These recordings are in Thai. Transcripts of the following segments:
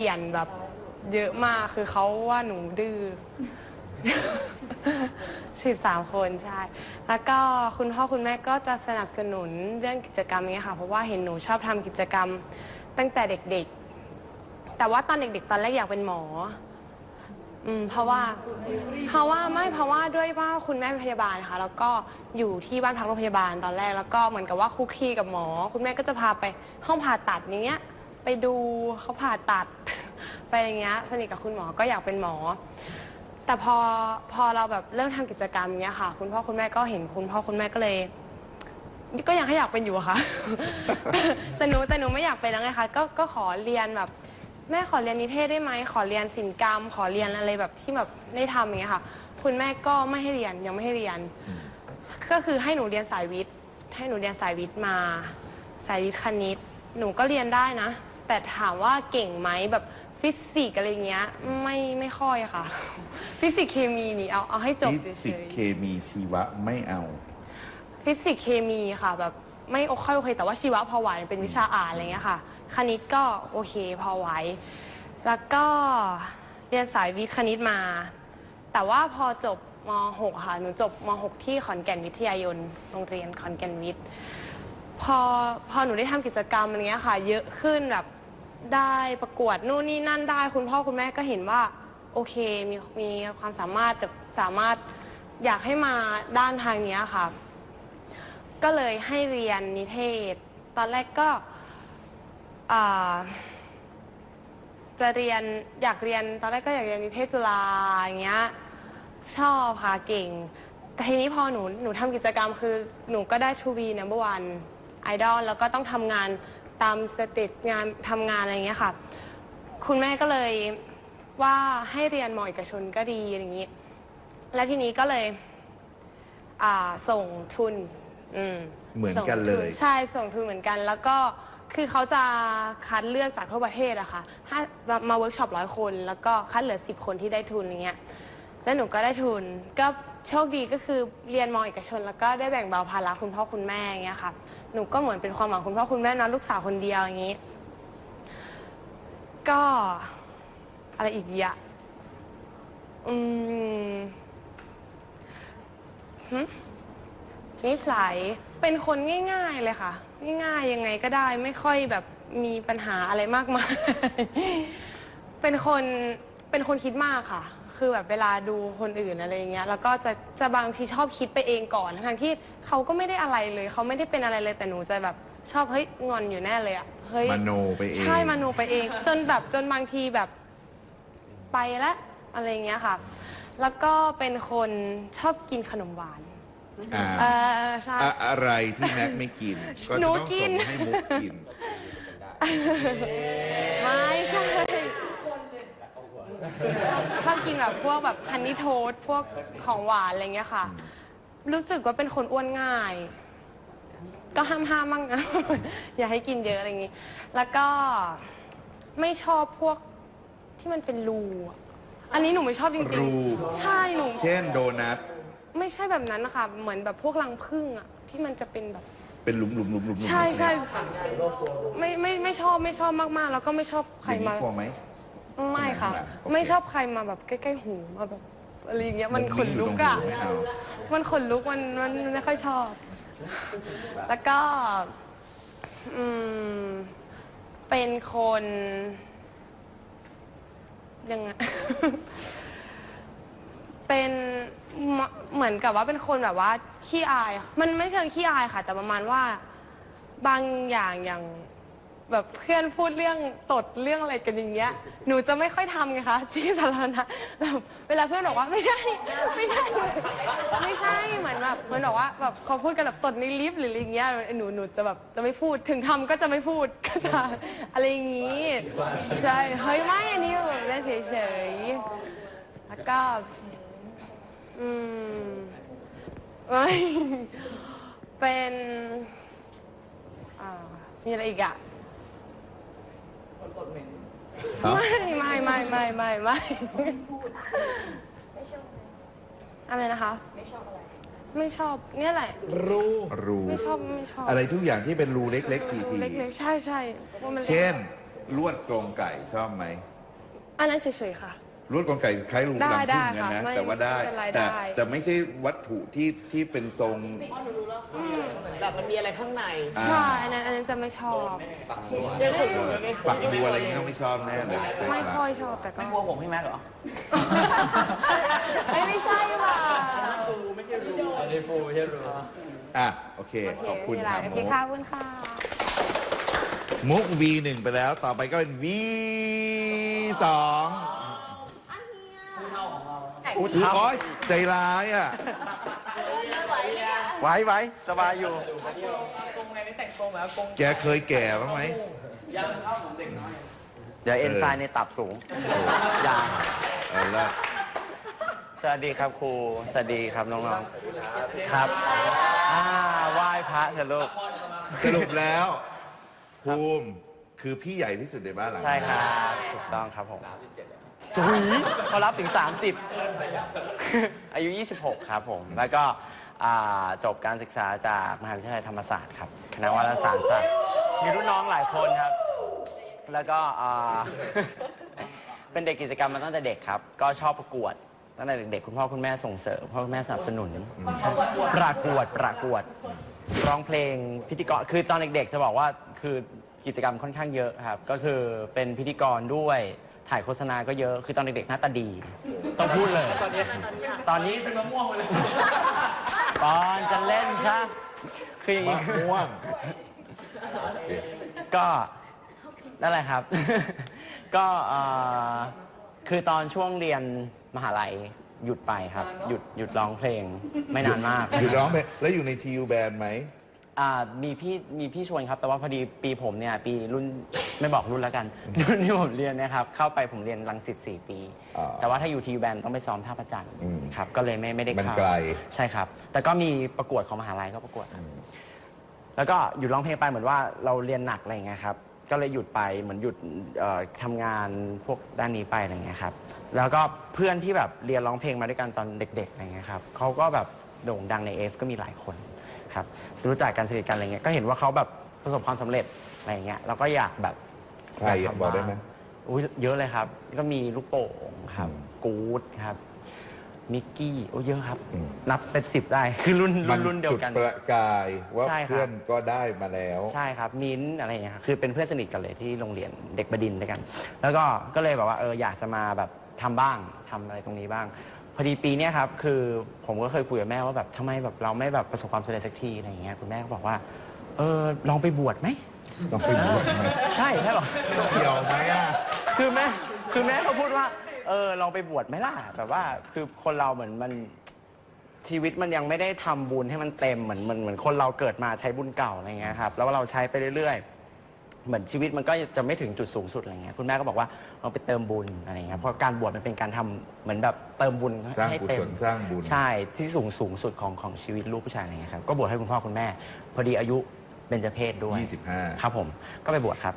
เปลี่ยนแบบเยอะมากคือเขาว่าหนูดื้อ สิบสามคนใช่ แล้วก็คุณพ่อคุณแม่ก็จะสนับสนุนเรื่องกิจกรรมนี้ค่ะ เพราะว่าเห็นหนูชอบทำกิจกรรมตั้งแต่เด็กๆ แต่ว่าตอนเด็กๆ ตอนแรกอยากเป็นหมอ อืมเพราะว่าเพราะว่าไม่เพราะว่าด้วยว่าคุณแม่เป็นพยาบาลค่ะ แล้วก็อยู่ที่บ้านพักโรงพยาบาลตอนแรกแล้วก็เหมือนกับว่าคุกคีกับหมอ คุณแม่ก็จะพาไปห้องผ่าตัดอย่างเงี้ย ไปดูเขาผ่าตัด ไปอย่างเงี้ยสนิทกับคุณหมอก็อยากเป็นหมอ แต่พอพอเราแบบเริ่มทำกิจกรรมเงี้ยค่ะ คุณพ่อคุณแม่ก็เห็นคุณพ่อคุณแม่ก็เลย ก็ยังให้อยากเป็นอยู่อะค่ะ แต่หนูแต่หนูไม่อยากเป็นแล้วไงคะก็ก็ขอเรียนแบบ แม่ขอเรียนนิเทศได้ไหมขอเรียนศิลปกรรม ขอเรียนอะไรแบบที่แบบได้ทำอย่างเงี้ยค่ะ คุณแม่ก็ไม่ให้เรียนยังไม่ให้เรียน ก็คือให้หนูเรียนสายวิทย์ ให้หนูเรียนสายวิทย์มา สายวิทย์คณิต หนูก็เรียนได้นะ แต่ถามว่าเก่งไหมแบบ ฟิสิกส์อะไรเงี้ยไม่ไม่ค่อยค่ะ ฟิสิกส์เคมีนี่เอาเอาให้จบฟิเฉสิกยส์ๆเคมีชีวะไม่เอาฟิสิกส์เคมีค่ะ แบบไม่โอค่อยโอเคแต่ว่าชีวะพอไหวเป็นวิชาอ่านอะไรเงี้ยค่ะ คณิตก็โอเคพอไหวแล้วก็เรียนสายวิทย์คณิตมา แต่ว่าพอจบม .6 ค่ะหนูจบม .6 ที่ขอนแก่นวิทยายนโรงเรียนขอนแก่นวิทย์ พอพอหนูได้ทำกิจกรรมอะไรเงี้ยค่ะ เยอะขึ้นแบบ ได้ประกวดนู่นนี่นั่นได้ คุณพ่อคุณแม่ก็เห็นว่า โอเคมีมีความสามารถแบบสามารถอยากให้มาด้านทางเนี้ยค่ะ ก็เลยให้เรียนนิเทศ ตอนแรกก็อ่าจะเรียนอยากเรียนตอนแรกก็อยากเรียนนิเทศจุฬาอย่างเงี้ยชอบค่ะเก่ง แต่ทีนี้พอหนูหนูทำกิจกรรมคือหนูก็ได้ to be number one idol แล้วก็ต้องทำงาน ตามสเตจงานทำงานอะไรอย่างเงี้ยค่ะ คุณแม่ก็เลยว่าให้เรียนมอเอกชนก็ดีอย่างนี้ และทีนี้ก็เลย อ่าส่งทุน อืมเหมือนกันเลย ส่งทุใช่ส่งทุนเหมือนกัน แล้วก็คือเขาจะคัดเลือกจากทั่วประเทศอะค่ะถ้ามาเวิร์กช็อปร้อยคน แล้วก็คัดเหลือสิบคนที่ได้ทุนอย่างเงี้ย แล้วหนูก็ได้ทุนก็ โชคดีก็คือเรียนมอเอกชน แล้วก็ได้แบ่งเบาภาระคุณพ่อคุณแม่อย่างเงี้ยค่ะ หนูก็เหมือนเป็นความหวังคุณพ่อคุณแม่เนอะลูกสาวคนเดียวอย่างงี้ ก็อะไรอีกดีอะอืมหึนิสัยเป็นคนง่าย ๆเลยค่ะ ง่ายๆยังไงก็ได้ไม่ค่อยแบบมีปัญหาอะไรมากมาย เป็นคนเป็นคนคิดมากค่ะ คือแบบเวลาดูคนอื่นอะไรอย่างเงี้ยแล้วก็จะจะบางทีชอบคิดไปเองก่อนทั้งที่เขาก็ไม่ได้อะไรเลยเขาไม่ได้เป็นอะไรเลยแต่หนูจะแบบชอบเฮ้ยงอนอยู่แน่เลยอะเฮ้ยมโนไปเอง ใช่มโนไปเอง จนแบบจนบางทีแบบไปแล้วอะไรอย่างเงี้ยค่ะ แล้วก็เป็นคนชอบกินขนมหวาน อ่าเออใช่ อะอะไรที่แม็กไม่กิน ก็หนูจะต้องกินส่งให้มุกกิน ไม่ใช่ ชอบกินแบบพวกแบบฮันนี่โทสต์พวกของหวานอะไรเงี้ยค่ะ รู้สึกว่าเป็นคนอ้วนง่าย ก็ห้ามห้ามๆมั่งนะ อย่าให้กินเยอะอะไรอย่างงี้ แล้วก็ไม่ชอบพวกที่มันเป็นรูอะอันนี้หนูไม่ชอบจริงรู ๆ ใช่หนู เช่นโดนัท ไม่ใช่แบบนั้นนะคะ เหมือนแบบพวกรังผึ้งอะที่มันจะเป็นแบบ เป็นหลุมหลุมหลุมหลุมหลุมใช่ใช่ไม่ไม่ไม่ชอบไม่ชอบมากๆ แล้วก็ไม่ชอบใครอย่างมานี้กลัวไหมไม่ ค่ะโอเคไม่ชอบใครมาแบบใกล้ๆหูมาแบบอะไรอย่างเงี้ยมันขนลุกอะมุมนี้อยู่ตรงหูไม่เอามันขนลุกมันมันไม่ค่อยชอบ แล้วก็ อืม เป็นคนยังไง เป็นมเหมือนกับว่าเป็นคนแบบว่าขี้อายค่ะมันไม่เชิงขี้อายค่ะ แต่ประมาณว่า บางอย่างอย่าง แบบเพื่อนพูดเรื่องตดเรื่องอะไรกันอย่างเงี้ย หนูจะไม่ค่อยทำไงคะที่สาธารณะแบบเวลาเพื่อนบอกว่าไม่ใช่ ไม่ใช่ ไม่ใช่เหมือนแบบเหมันบอกว่าแบบเขาพูดกันแบบตดในลิฟต์หรืออะไรอย่างเงี้ยหนูหนูจะแบบจะไม่พูดถึงทำก็จะไม่พูดก็จะอะไรอย่างงี้ใช่เฮ้ยไม่อันนี้แบบเล่นเฉยๆแล้วก็อืมไม่เป็นอ่ามีอะไรอีกอะ เอ้าไม่ไม่ไม่ไม่ไม่ไม่อะไรนะคะ ไม่ชอบอะไร ไม่ชอบเนี่ยแหละ รูรูไม่ชอบไม่ชอบอะไรทุกอย่างที่เป็นรูเล็กๆทีเล็กๆใช่ใช่ว่ามันๆเช่น ลวดกรงไก่ชอบไหมอันนั้นเฉยๆค่ะ ลวดกรงไก่คล้ายลูกได้รังได้พึ่งกันนะค่ะไม่แต่ว่าได้ไม่เป็นไรแต่ได้ แต่ไม่ใช่วัตถุที่ที่เป็นทรงแบบมันมีอะไรข้างในอ่า ใช่อันนั้นอันนั้นจะไม่ชอบยังขนลุกเลยฝักบัวอะไรอย่างนี้ต้องไม่ชอบแน่เลยไม่ค่อยชอบแต่ก็ ไม่กลัวผมพี่แม็กเหรอเอ้ยไม่ใช่ว่ะ อันนี้ปูไม่ใช่รูอะโอเค โอเคขอบคุณไม่คเป็นไรรับโอมุเคกค่ะขอบคุณค่ะมุก V1 ไปแล้วต่อไปก็เป็น V2 อู้ อุ๊ยเท้าโอ๊ย ใจร้ายอะไว้ไว้สบายอยู่แกเคยแก่บ้างไหมเดี๋ยวเอนไซม์ในตับสูง อย่า เอาละสวัสดีครับครู สวัสดีครับน้องๆ ครับ อ่าไหว้พระเถอะลูก สรุปแล้ว ภูมิคือพี่ใหญ่ที่สุดในบ้านหลังใช่ครับ ถูกต้องครับผม ถุยเขารับถึง 30 อายุ 26 ครับผม แล้วก็อ่าจบการศึกษาจากมหาวิทยาลัยธรรมศาสตร์ครับ คณะวารสารศาสตร์ มีรุ่นน้องหลายคนครับ แล้วก็อ่า เป็นเด็กกิจกรรมมาตั้งแต่เด็กครับ ก็ชอบประกวด ตั้งแต่เด็กๆ คุณพ่อคุณแม่ส่งเสริมพ่อคุณแม่สนับสนุน ประกวด ประกวด ร้องเพลงพิธีกร คือตอนเด็กๆ จะบอกว่า คือกิจกรรมค่อนข้างเยอะครับ ก็คือเป็นพิธีกรด้วย ถ่ายโฆษณาก็เยอะ คือตอนเด็กๆหน้าตาดี ต้องพูดเลย ตอนนี้ตอนนี้เป็นมะม่วงเลยตอนจะเล่นใช่คืออย่างมะนี้ ม่วง ก็นั่นแหละครับ ก็เอ่อคือตอนช่วงเรียนมหาลัยหยุดไปครับ หยุดหยุดร้องเพลงไม่นานมาก อยู่ร้องเพลงแล้วอยู่ในทีวแบนไหม อ่ามีพี่มีพี่ชวนครับ แต่ว่าพอดีปีผมเนี่ยปีรุ่นไม่บอกรุ่นแล้วกัน รุ่นที่ผมเรียนเนะครับ เข้าไปผมเรียนรังสิตสี่ปี อ่าแต่ว่าถ้าอยู่ทีแบนต้องไปซ้อมท่าประจันทร์อืมครับก็เลยไม่ไม่ได้มันเข้าไกล ใช่ครับ แต่ก็มีประกวดของมหาลัยก็ประกวดครับแล้วก็หยุดร้องเพลงไปเหมือนว่าเราเรียนหนักอะไรอย่างเงี้ยครับ ก็เลยหยุดไปเหมือนหยุดเอ่อทำงานพวกด้านนี้ไปอะไรอย่างเงี้ยครับ แล้วก็เพื่อนที่แบบเรียนร้องเพลงมาด้วยกันตอนเด็กๆอะไรเงี้ยครับเขาก็แบบโด่งดังในเอฟก็มีหลายคน ครับรู้จักกันสนิทกันอะไรเงี้ยก็เห็นว่าเขาแบบประสบความสำเร็จอะไรอย่างเงี้ยเราก็อยากแบบใครอะบอกได้ไหม อุ้ยเยอะเลยครับ ก็มีลูกโป่งครับอืมกู๊ดครับมิกกี้โอ้เยอะครับ อืม นับเป็นสิบได้ คือรุ่นมัรุ่นรุ่นเดียวกัน จุประกายว่าใช่ครับ เพื่อนก็ได้มาแล้ว ใช่ครับมิ้นท์อะไรอย่างเงี้ยครับคือเป็นเพื่อนสนิทกันเลยที่โรงเรียนเด็กบดินทร์ด้วยกัน แล้วก็ก็เลยแบบว่าเอออยากจะมาแบบทำบ้างทำอะไรตรงนี้บ้าง พอดีปีเนี้ยครับคือผมก็เคยคุยกับแม่ว่าแบบทำไมแบบเราไม่แบบประสบความสำเร็จสักทีอะไรอย่างเงี้ยคุณแม่ก็บอกว่าเออลองไปบวชไหมต้องไปบวชไหมใช่ใช่หรอเกี่ยวไหมอะคือแม่คือแม่เขาพูดว่าเออลองไปบวชไหมล่ะแบบว่าคือคนเราเหมือนมันชีวิตมันยังไม่ได้ทำบุญให้มันเต็มเหมือนเหมือนเหมือนคนเราเกิดมาใช้บุญเก่าอะไรเงี้ยครับแล้วเราใช้ไปเรื่อยๆ เหมือนชีวิตมันก็จะไม่ถึงจุดสูงสุดอะไรเงี้ยคุณแม่ก็บอกว่าเราไปเติมบุญอะไรเงี้ยเพราะการบวชมันเป็นการทำเหมือนแบบเติมบุญสร้างให้กุเต็ศมลสร้างบุญ ใช่ที่สูงสูงสุดของของชีวิตลูกผู้ชายอะไรเงี้ยครับก็บวชให้คุณพ่อคุณแม่ พอดีอายุเบญจเพศด้วย 25 ครับผมก็ไปบวชครับ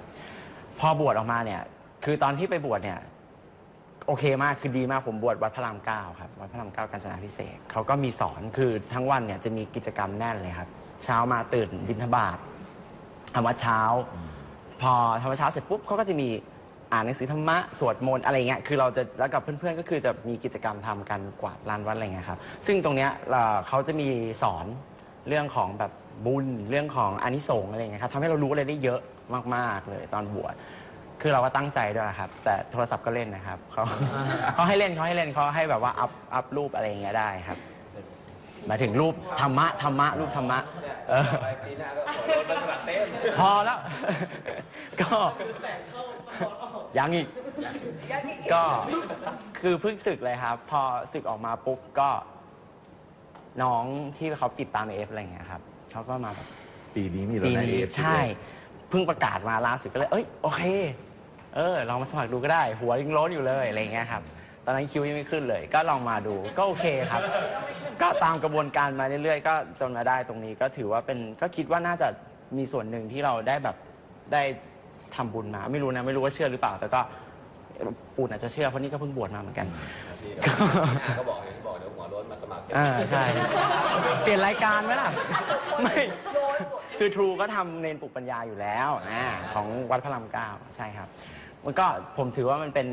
พอบวชออกมาเนี่ย คือตอนที่ไปบวชเนี่ย โอเคมากคือดีมากผมบวชวัดพระรามเก้าครับวัดพระรามเก้ากาญจนาพิเศษกเขาก็มีสอนคือทั้งวันเนี่ยจะมีกิจกรรมแน่นเลยครับ เช้ามาตื่นบิณฑบาตทำวัดเช้า พอทำวัดเช้าเสร็จปุ๊บเขาก็จะมีอ่านหนังสือธรรมะสวดมนต์อะไรเงี้ยคือเราจะแล้วกับเพื่อนๆก็คือจะมีกิจกรรมทำกันกวาดลานวัดอะไรเงี้ยครับซึ่งตรงเนี้ยเขาจะมีสอนเรื่องของแบบบุญเรื่องของอานิสงส์อะไรเงี้ยครับทำให้เรารู้อะไรได้เยอะมากๆเลยตอนบวชคือเราก็ตั้งใจด้วยครับ แต่โทรศัพท์ก็เล่นนะครับเขาเขาให้เล่นเขาให้เล่นเขาให้แบบว่าอัพอัพรูปอะไรเงี้ยได้ครับ มายถึงรูปธรรมะธรรมะรูปธรรมะเออปีหน้าก็ขอรถมาสมัครเต้นพอแล้ว ก็ยังอีก ก็คือเพิ่งศึกเลยครับ พอศึกออกมาปุ๊บก็ น้องที่เขาติดตามเอฟอะไรอย่างเงี้ยครับเขาก็มาแบบปีนี้มีแล้วปีนะนี้เอฟใช่ เพิ่งประกาศมาล่าสุดก็เลย เอ้ยโอเค เออลองมาสมัครดูก็ได้ หัวยังโล้นอยู่เลยอะไรอย่างเงี้ยครับ ตอนนั้นคิวยังไม่ขึ้นเลย ก็ลองมาดูก็โอเคครับ ก็ตามกระบวนการมาเรื่อยๆ ก็จนมาได้ตรงนี้ก็ถือว่าเป็นก็คิดว่าน่าจะมีส่วนหนึ่งที่เราได้แบบได้ทำบุญมา ไม่รู้นะไม่รู้ว่าเชื่อหรือเปล่า แต่ก็ปูนอาจจะเชื่อเพราะนี่ก็เพิ่งบวชมาเหมือนกัน พี่เดี๋ยวปีหน้าก็บอกอย่างที่บอกเดี๋ยวหัวรถมาสมัครเต้นอ่าใช่ เปลี่ยนรายการไหมล่ะ ไม่ คือทรูก็ทำเนนปลุกปัญญาอยู่แล้วอ่าของวัดพระรามเก้าใช่ครับ มันก็ผมถือว่ามันเป็น